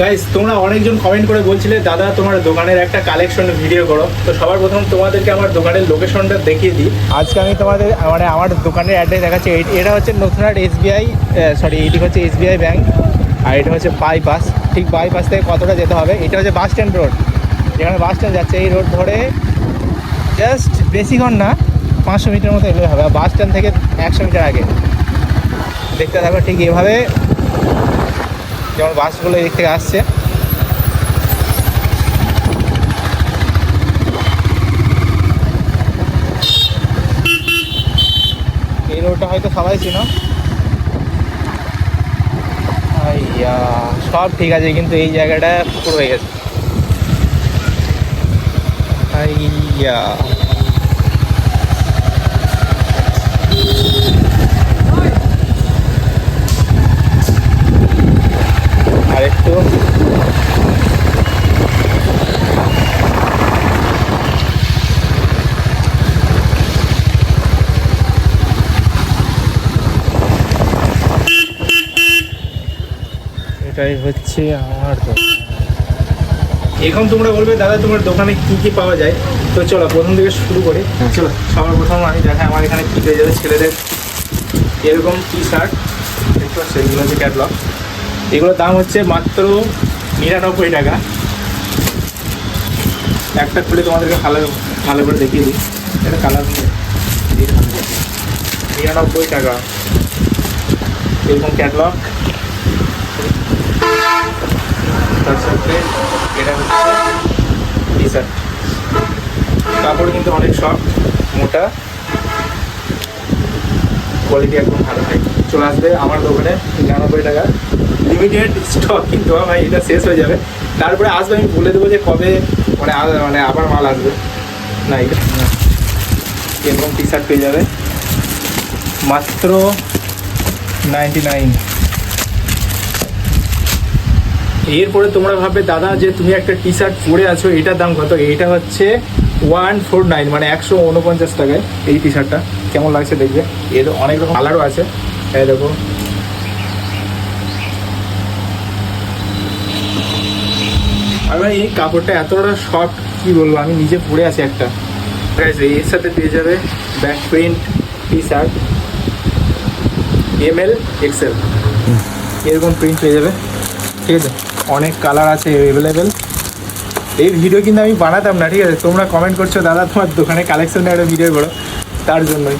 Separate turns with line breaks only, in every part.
Guys তোমরা অনেকজন comment করে বলছিলে, দাদা, তোমার দোকানের একটা কালেকশন ভিডিও করো। তো সবার প্রথম তোমাদেরকে আমার দোকানের লোকেশনটা দেখিয়ে দিই। আজকে আমি তোমাদের মানে আমার দোকানের অ্যাড্রেস দেখাচ্ছি। এটা হচ্ছে নতুনহাট এসবিআই সরি এইটি হচ্ছে এসবিআই ব্যাংক আর এটা হচ্ছে বাইপাস ঠিক বাইপাস থেকে কতটা যেতে হবে? এটা হচ্ছে বাস স্ট্যান্ড রোড যেখানে বাস স্ট্যান্ড যাচ্ছে, এই রোড ধরে জাস্ট বেশিক্ষণ না, পাঁচশো মিটার মতো এগোলে হবে। আর বাস স্ট্যান্ড থেকে একশো মিটার আগে। দেখতে থাকো ঠিক এভাবে। যেমন বাসগুলো এদিক থেকে আসছে। এই রোডটা হয়তো সবাই ছিল। সব ঠিক আছে, কিন্তু এই জায়গাটা পুরো হয়ে গেছে। আইয়া আর একটু এটাই হচ্ছে আমার দোকান। এখন তোমরা বলবে দাদা তোমার দোকানে কি কি পাওয়া যায়? তো চলো প্রথম থেকে শুরু করি। চলো। সবার প্রথম আমি দেখাই আমার এখানে কি পেয়ে যাবে ছেলেদের। এরকম টি শার্ট দেখতে পাচ্ছ এগুলো হচ্ছে ক্যাটলগ এগুলোর দাম হচ্ছে মাত্র নিরানব্বই টাকা। একটা খুলে তোমাদেরকে ভালো ভালো করে দেখিয়ে দিই। এটা কালার নিরানব্বই টাকা। এরকম ক্যাটলগ তার সাথে এটা হচ্ছে টি শার্ট কাপড় কিন্তু অনেক সফট মোটা। কোয়ালিটি একদম ভালো হয় চলে আসবে আমার দোকানে নিরানব্বই টাকা। লিমিটেড স্টক কিন্তু ভাই, এটা শেষ হয়ে যাবে। তারপরে আসবে, আমি বলে দেবো যে কবে মানে মানে আবার মাল আসবে। না, এটা। এরকম টি শার্ট পেয়ে যাবে। মাত্র নাইনটি নাইন এরপরে তোমরা ভাববে দাদা যে তুমি একটা টি শার্ট পরে আছো এটার দাম কত? এইটা হচ্ছে ওয়ান ফোর নাইন মানে একশো উনপঞ্চাশ টাকায় এই টি শার্টটা কেমন লাগছে দেখবে? এর অনেক রকম কালারও আছে। এই দেখো। আর ভাই এই কাপড়টা এতটা সফট কি বলব আমি নিজে পরে আছি একটা। এর সাথে পেয়ে যাবে back print T shirt M L XL এরকম প্রিন্ট পেয়ে যাবে। ঠিক আছে? অনেক কালার আছে অ্যাভেলেবেল এই ভিডিও কিন্তু আমি বানাতাম না ঠিক আছে? তোমরা কমেন্ট করছ দাদা তোমার দোকানে কালেকশনে একটা ভিডিও করো তার জন্যই।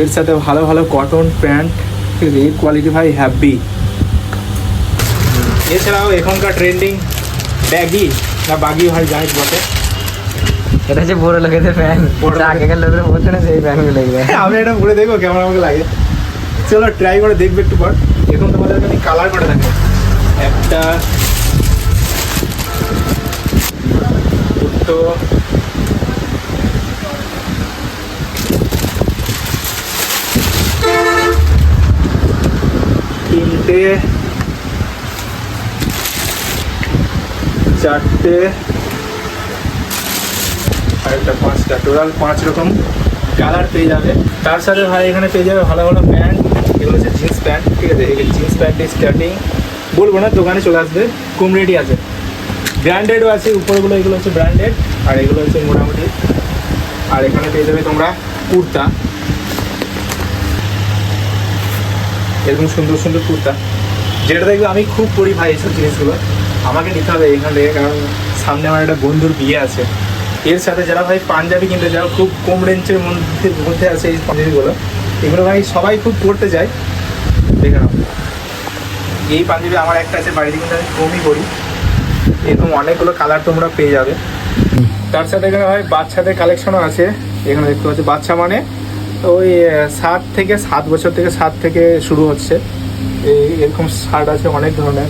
এর সাথে ভালো ভালো কটন প্যান্ট ঠিক আছে? এর কোয়ালিটি ভাই হ্যাপি এছাড়াও এখনকার ট্রেন্ডিং ব্যাগি না বাগি হয় যাই বটে।
এটা হচ্ছে বড় লোকেদের ফ্যান
বড়
আগেকার লোকের বলছে না সেই লাগবে
আমি এটা ঘুরে দেখব কেমন আমাকে লাগে। চলো ট্রাই করে দেখবে একটু পর। এখন তোমাদেরকে আমি কালার করে দেখো একটা দুটো তিনটে চারটে আর একটা পাঁচটা। টোটাল পাঁচ রকম কালার পেয়ে যাবে। তার সাথে ভাই এখানে পেয়ে যাবে ভালো ভালো প্যান্ট এগুলো হচ্ছে জিন্স প্যান্ট ঠিক আছে? এই জিন্স প্যান্টের স্টার্টিং বলব না, দোকানে চলে আসবে কম রেডি আছে ব্র্যান্ডেডও আছে, উপরগুলো এগুলো হচ্ছে ব্র্যান্ডেড আর এগুলো হচ্ছে মোটামুটি, আর এখানে পেয়ে যাবে তোমরা কুর্তা। এরকম সুন্দর সুন্দর কুর্তা। যেটা দেখবে আমি খুব পরি ভাই এইসব জিনিসগুলো। আমাকে নিতে হবে এখান থেকে, কারণ সামনে আমার একটা বন্ধুর বিয়ে আছে। এর সাথে যারা ভাই পাঞ্জাবি কিনতে যাও, খুব কম রেঞ্জের মধ্যে মধ্যে আছে এই পাঞ্জাবিগুলো এগুলো ভাই সবাই খুব পড়তে যায়। দেখে নাও। এই পাঞ্জাবি আমার একটা আছে, বাড়িতে কিন্তু আমি কমই করি। এরকম অনেকগুলো কালার তোমরা পেয়ে যাবে। তার সাথে এখানে ভাই বাচ্চাদের কালেকশনও আছে। এখানে দেখতে পাচ্ছি, বাচ্চা মানে ওই সাত থেকে সাত বছর থেকে সাত থেকে শুরু হচ্ছে। এই এরকম শার্ট আছে অনেক ধরনের।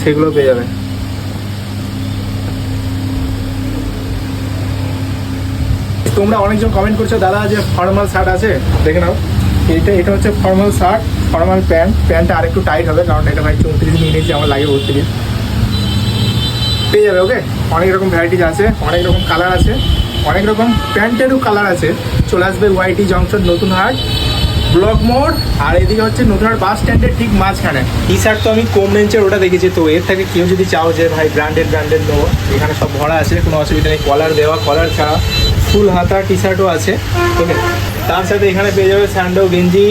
সেগুলো পেয়ে যাবে। তোমরা অনেকজন কমেন্ট করছ, দাদা, যে ফর্মাল শার্ট আছে, দেখে নাও। এটা এটা হচ্ছে ফর্মাল শার্ট ফর্মাল প্যান্ট প্যান্টটা আরেকটু টাইট হবে, কারণ এটা ভাই চৌত্রিশ নিয়ে নিয়েছি আমার লাগে বত্রিশ পেয়ে যাবে ওকে অনেক রকম ভ্যারাইটিস আছে, অনেক রকম কালার আছে, অনেক রকম প্যান্টেরও কালার আছে। চলে আসবে ওয়াইটি জংশন নতুন হাট ব্লক মোড় আর এদিকে হচ্ছে নতুন নতুনহাট বাস স্ট্যান্ডের ঠিক মাঝখানে। টি শার্ট তো আমি কম রেঞ্জের ওটা দেখেছি, তো এর থেকে কেউ যদি চাও যে ভাই ব্র্যান্ডেড ব্র্যান্ডেড নেব, এখানে সব ভরা আছে, কোনো অসুবিধা নেই কলার দেওয়া কলার ছাড়া। ফুল হাতা টি শার্টও আছে, ওকে? তার সাথে এখানে পেয়ে যাবে স্যান্ডো, গেঞ্জি,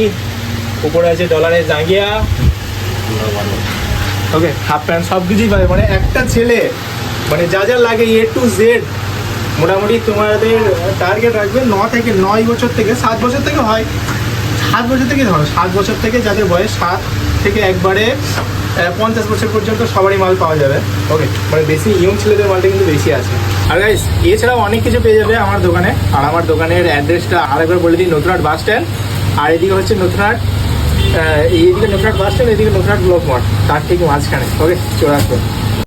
উপরে আছে ডলারের জাঙ্গিয়া, ওকে? হাফ প্যান্ট সব কিছুই পাবে। মানে একটা ছেলে মানে যা যা লাগে এ টু জেড মোটামুটি তোমাদের টার্গেট রাখবে ন থেকে নয় বছর থেকে, সাত বছর থেকে হয়। সাত বছর থেকে ধরো, সাত বছর থেকে যাদের বয়স সাত থেকে একবারে পঞ্চাশ বছর পর্যন্ত সবারই মাল পাওয়া যাবে, ওকে? মানে বেশি ইয়ং ছেলেদের মালটা কিন্তু বেশি আছে। আর গাইস এছাড়াও অনেক কিছু পেয়ে যাবে আমার দোকানে। আর আমার দোকানের অ্যাড্রেসটা আরেকবার বলে দিই নতুনহাট বাস স্ট্যান্ড আর এদিকে হচ্ছে নতুনহাট এইদিকে নতুনহাট বাস স্ট্যান্ড এদিকে নতুনহাট ব্লক মাঠ তার ঠিক মাঝখানে। ওকে চলে আসব।